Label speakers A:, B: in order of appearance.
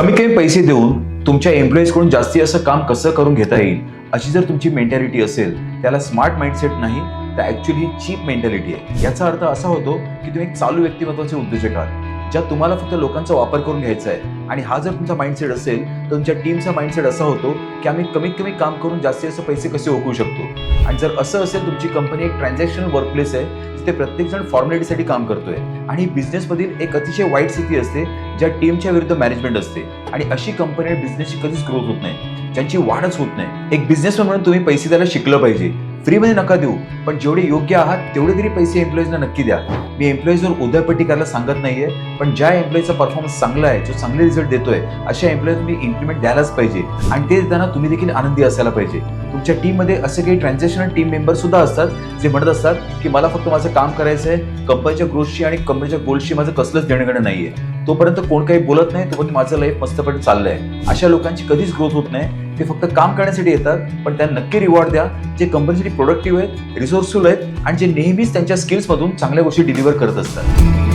A: कमी कमी पैसे देऊन तुमच्या एम्प्लॉईजकडून जास्ती असं काम कसं करून घेता येईल अशी जर तुमची मेंटॅलिटी असेल त्याला स्मार्ट माइंडसेट नाही तर ॲक्च्युली चीप मेंटॅलिटी आहे. याचा अर्थ असा होतो की तुम्ही एक चालू व्यक्तिमत्वाचे उद्योजक आहात. ज्या तुम्हाला फक्त लोकांचा वापर करून घ्यायचा आहे. आणि हा जर तुमचा माइंडसेट असेल तर तुमच्या टीमचा माइंडसेट असा होतो की आम्ही कमीत कमी काम करून जास्तीत जास्त पैसे कसे ओकू शकतो? आणि जर असं असेल तुमची कंपनी एक ट्रान्झॅक्शनल वर्कप्लेस आहे जिथे प्रत्येकजण फॉर्मॅलिटीसाठी काम करतोय. आणि बिझनेसमधील एक अतिशय वाईट स्थिती असते ज्या टीमच्या विरुद्ध मॅनेजमेंट असते. आणि अशी कंपनी बिझनेसची कधीच ग्रोथ होत नाही. ज्यांची वाढच होत नाही. एक बिझनेसमॅन म्हणून तुम्ही पैसे द्यायला शिकलं पाहिजे. फ्रीमध्ये नका देऊ पण जेवढे योग्य आहात तेवढे तरी पैसे एम्प्लॉईजना नक्की द्या. मी एम्प्लॉईजवर उदयपट्टी करायला सांगत नाहीये पण ज्या एम्प्लॉईचा परफॉर्मन्स चांगला आहे जो चांगले रिझल्ट देतोय अशा एम्प्लॉईज तुम्ही इम्प्लिमेंट द्यायलाच पाहिजे. आणि ते देताना तुम्ही देखील आनंदी असायला पाहिजे. तुमच्या टीममध्ये असे काही ट्रान्झॅक्शनल टीम मेंबर सुद्धा असतात जे म्हणत असतात की मला फक्त माझं काम करायचं आहे कंपनीच्या ग्रोथशी आणि कंपनीच्या गोल्डशी माझं कसलंच देणं नाही नाहीये. तोपर्यंत कोण काही बोलत नाही तोपर्यंत माझं लाईफ मस्तपणे चाललंय. अशा लोकांची कधीच ग्रोथ होत नाही. ते फक्त काम करण्यासाठी येतात पण त्यांना नक्की रिवॉर्ड द्या. जे कंपनीसाठी प्रोडक्टिव्ह आहेत रिसोर्सफुल आहेत आणि जे नेहमीच त्यांच्या स्किल्समधून चांगल्या गोष्टी डिलिव्हर करत असतात.